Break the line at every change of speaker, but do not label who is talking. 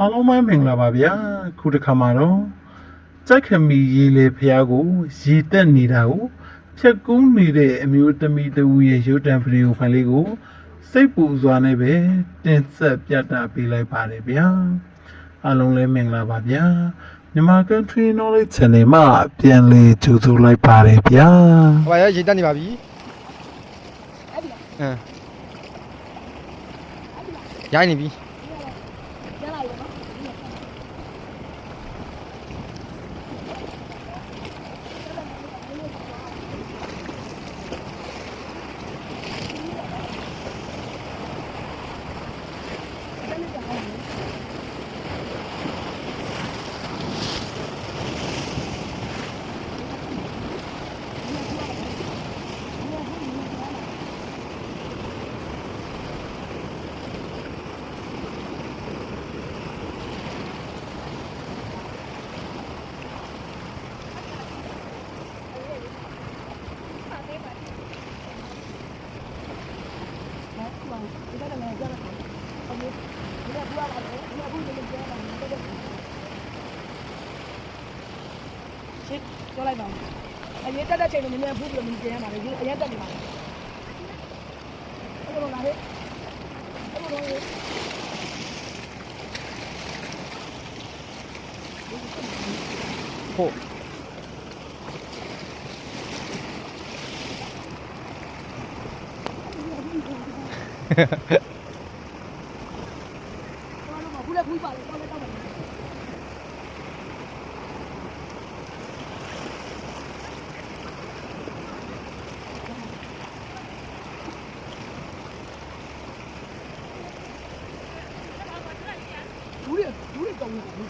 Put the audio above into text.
အားလုံးပဲမင်္ဂလာပါဗျာခုတစ်ခါမှာတော့ကြိုက်ခမီရေလေဖျားကိုရေတက်နေတာကိုဖြက်ကူးနေတဲ့အမျိုးသမီးတူရဲ့ရုပ်တံဗီဒီယိုဖိုင်လေးကို စိတ်ပူစွာနဲ့ပဲတင်ဆက်ပြသပေးလိုက်ပါတယ်ဗျာအားလုံးလည်းမင်္ဂလာပါဗျာမြန်မာ country knowledge channel မှာပြန်လည်ကြိုဆိုလိုက်ပါတယ်ဗျာ
ဟိုပါရရေတက်နေပါပြီအင်းရိုင်းနေပြီ
ရှင်းပြောလိုက်ပါဦးအရင်တက်တဲ့ချိန်မှာနည်းနည်းဖူးပြီးတော့မြင်ရမှာလေအရင်တက်နေပါလေအဲ့လိုလားဟဲ့အဲ့လိုလားဟဲ့
ဟုတ်
ဖူးလည်းဖူးပါလေတောက်လည်းတောက်ပါလေဘူးရဘူးရတောင်းနေတာဘူး